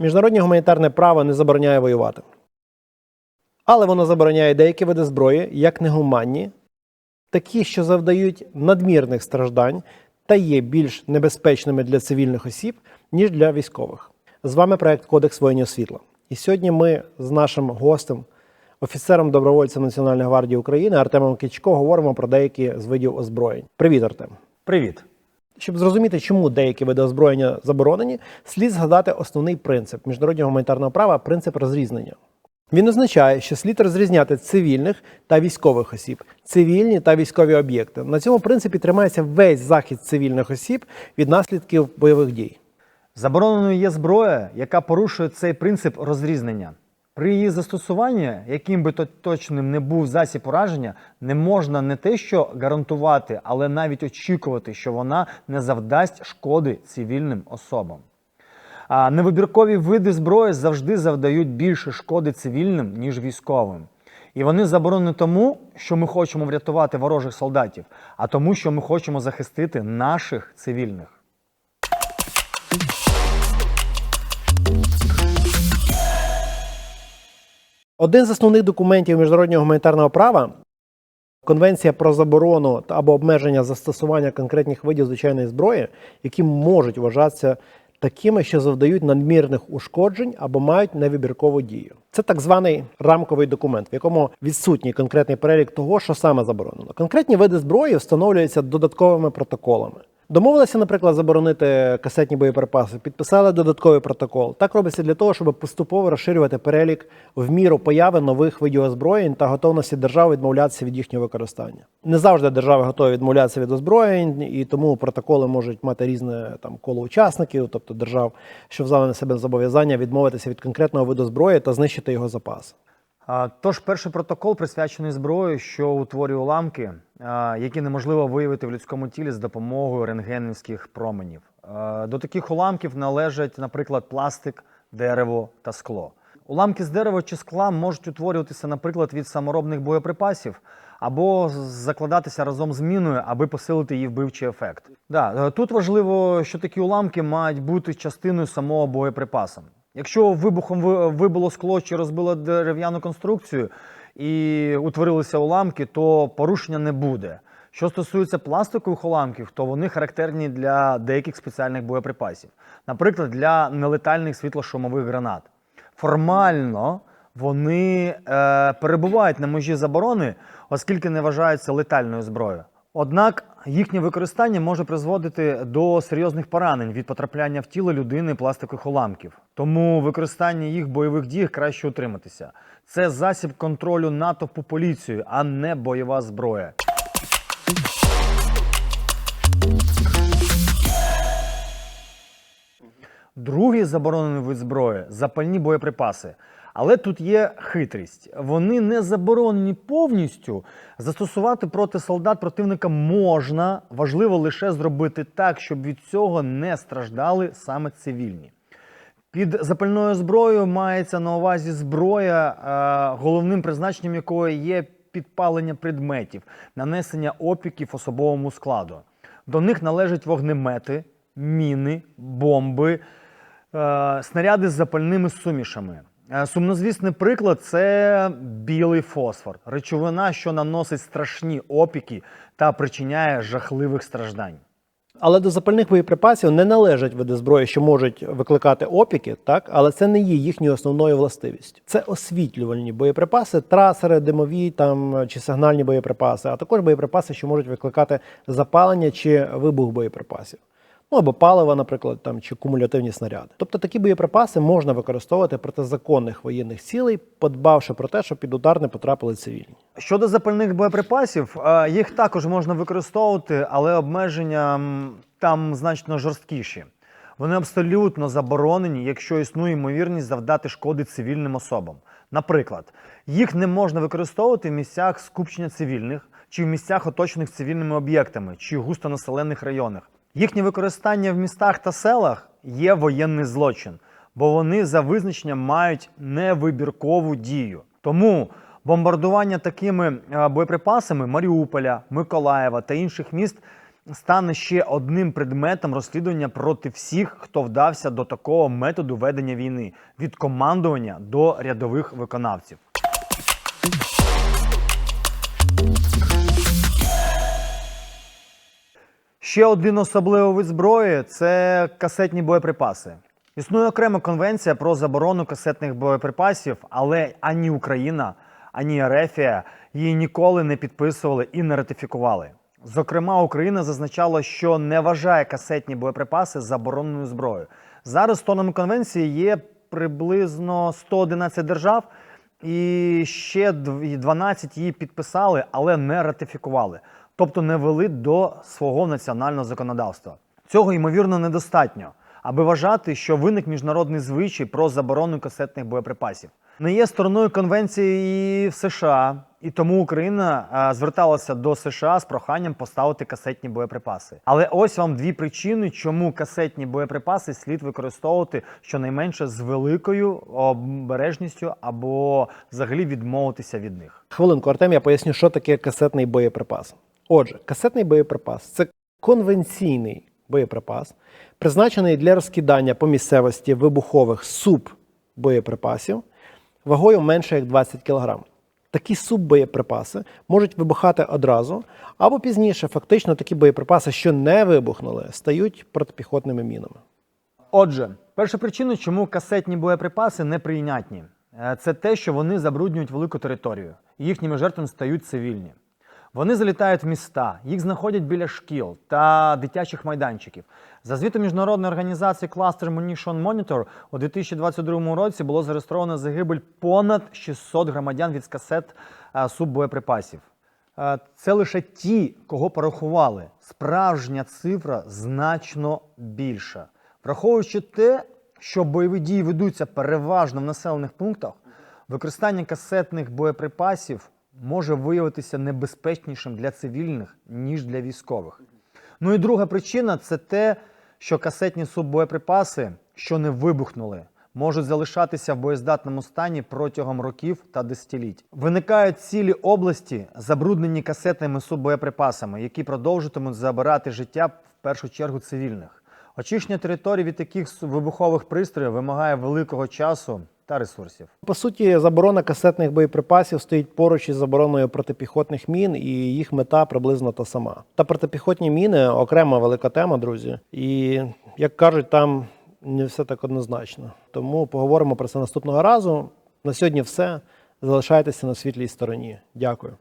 Міжнародне гуманітарне право не забороняє воювати. Але воно забороняє деякі види зброї, як негуманні, такі, що завдають надмірних страждань та є більш небезпечними для цивільних осіб, ніж для військових. З вами проект Кодекс воїнів світла. І сьогодні ми з нашим гостем, офіцером добровольцем Національної гвардії України Артемом Кичко говоримо про деякі з видів озброєнь. Привіт, Артем! Привіт. Щоб зрозуміти, чому деякі види озброєння заборонені, слід згадати основний принцип міжнародного гуманітарного права принцип розрізнення. Він означає, що слід розрізняти цивільних та військових осіб, цивільні та військові об'єкти. На цьому принципі тримається весь захист цивільних осіб від наслідків бойових дій. Забороненою є зброя, яка порушує цей принцип розрізнення. При її застосуванні, яким би то точним не був засіб ураження, не можна не те, що гарантувати, але навіть очікувати, що вона не завдасть шкоди цивільним особам. А невибіркові види зброї завжди завдають більше шкоди цивільним, ніж військовим. І вони заборонені тому, що ми хочемо врятувати ворожих солдатів, а тому, що ми хочемо захистити наших цивільних. Один з основних документів міжнародного гуманітарного права Конвенція про заборону або обмеження застосування конкретних видів звичайної зброї, які можуть вважатися такими, що завдають надмірних ушкоджень або мають невибіркову дію. Це так званий рамковий документ, в якому відсутній конкретний перелік того, що саме заборонено. Конкретні види зброї встановлюються додатковими протоколами. Домовилися, наприклад, заборонити касетні боєприпаси, підписали додатковий протокол. Так робиться для того, щоб поступово розширювати перелік в міру появи нових видів озброєнь та готовності держав відмовлятися від їхнього використання. Не завжди держави готові відмовлятися від озброєнь, і тому протоколи можуть мати різне там коло учасників, тобто держав, що взяли на себе зобов'язання відмовитися від конкретного виду зброї та знищити його запас. Тож перший протокол присвячений зброї, що утворює уламки, які неможливо виявити в людському тілі з допомогою рентгенівських променів. До таких уламків належать, наприклад, пластик, дерево та скло. Уламки з дерева чи скла можуть утворюватися, наприклад, від саморобних боєприпасів або закладатися разом з міною, аби посилити її вбивчий ефект. Да, е, тут важливо, що такі уламки мають бути частиною самого боєприпасу. Якщо вибухом вибило скло чи розбило дерев'яну конструкцію і утворилися уламки, то порушення не буде. Що стосується пластикових уламків, то вони характерні для деяких спеціальних боєприпасів, наприклад, для нелетальних світлошумових гранат. Формально вони е, перебувають на межі заборони, оскільки не вважаються летальною зброєю. Однак їхнє використання може призводити до серйозних поранень від потрапляння в тіло людини пластикових уламків. Тому використання їх в бойових діях краще утриматися. Це засіб контролю натовпу поліцією, а не бойова зброя. Другий заборонений вид зброї запальні боєприпаси. Але тут є хитрість. Вони не заборонені повністю. Застосувати проти солдат противника можна. Важливо лише зробити так, щоб від цього не страждали саме цивільні. Під запальною зброєю мається на увазі зброя, е, головним призначенням якої є підпалення предметів, нанесення опіків особовому складу. До них належать вогнемети, міни, бомби, е, снаряди з запальними сумішами. Е, Сумнозвісний приклад це білий фосфор, речовина, що наносить страшні опіки та причиняє жахливих страждань. Але до запальних боєприпасів не належать види зброї, що можуть викликати опіки, так але це не є їхньою основною властивістю. Це освітлювальні боєприпаси, трасери, димові там чи сигнальні боєприпаси, а також боєприпаси, що можуть викликати запалення чи вибух боєприпасів. Ну або паливо, наприклад, там чи кумулятивні снаряди. Тобто такі боєприпаси можна використовувати проти законних воєнних цілей, подбавши про те, щоб під удар не потрапили цивільні. Щодо запальних боєприпасів, е, їх також можна використовувати, але обмеження там значно жорсткіші. Вони абсолютно заборонені, якщо існує ймовірність завдати шкоди цивільним особам. Наприклад, їх не можна використовувати в місцях скупчення цивільних чи в місцях, оточених цивільними об'єктами чи густонаселених районах. Їхнє використання в містах та селах є воєнний злочин, бо вони за визначенням мають невибіркову дію. Тому бомбардування такими е, боєприпасами Маріуполя, Миколаєва та інших міст стане ще одним предметом розслідування проти всіх, хто вдався до такого методу ведення війни від командування до рядових виконавців. Ще один особливий вид зброї це касетні боєприпаси. Існує окрема конвенція про заборону касетних боєприпасів, але ані Україна, ані Ерефія її ніколи не підписували і не ратифікували. Зокрема, Україна зазначала, що не вважає касетні боєприпаси забороненою зброєю. Зараз сторонами конвенції є приблизно 111 держав, і ще дв- 12 її підписали, але не ратифікували, тобто не вели до свого національного законодавства. Цього ймовірно недостатньо, аби вважати, що виник міжнародний звичай про заборону касетних боєприпасів. Не є стороною конвенції в США, і тому Україна а, зверталася до США з проханням поставити касетні боєприпаси. Але ось вам дві причини, чому касетні боєприпаси слід використовувати щонайменше з великою обережністю або взагалі відмовитися від них. Хвилинку, Артем, я поясню, що таке касетний боєприпас. Отже, касетний боєприпас це конвенційний боєприпас, призначений для розкидання по місцевості вибухових суббоєприпасів вагою менше як 20 кг. Такі суббоєприпаси можуть вибухати одразу або пізніше. Фактично, такі боєприпаси, що не вибухнули, стають протипіхотними мінами. Отже, перша причина, чому касетні боєприпаси неприйнятні, е, це те, що вони забруднюють велику територію. і Їхніми жертвами стають цивільні. Вони залітають в міста, їх знаходять біля шкіл та дитячих майданчиків. За звітом міжнародної організації Cluster Munition Monitor у 2022 році було зареєстровано загибель понад 600 громадян від касет е, суббоєприпасів. Це лише ті, кого порахували. Справжня цифра значно більша. Враховуючи те, що бойові дії ведуться переважно в населених пунктах, використання касетних боєприпасів може виявитися небезпечнішим для цивільних, ніж для військових. Ну і друга причина це те, що касетні суббоєприпаси, що не вибухнули, можуть залишатися в боєздатному стані протягом років та десятиліть. Виникають цілі області, забруднені касетними суббоєприпасами, які продовжуватимуть забирати життя в першу чергу цивільних. Очищення територій від таких вибухових пристроїв вимагає великого часу та ресурсів. По суті, заборона касетних боєприпасів стоїть поруч із забороною протипіхотних мін, і їх мета приблизно та сама. Та протипіхотні міни окрема велика тема, друзі. І як кажуть, там не все так однозначно. Тому поговоримо про це наступного разу. На сьогодні, все. Залишайтеся на світлій стороні. Дякую.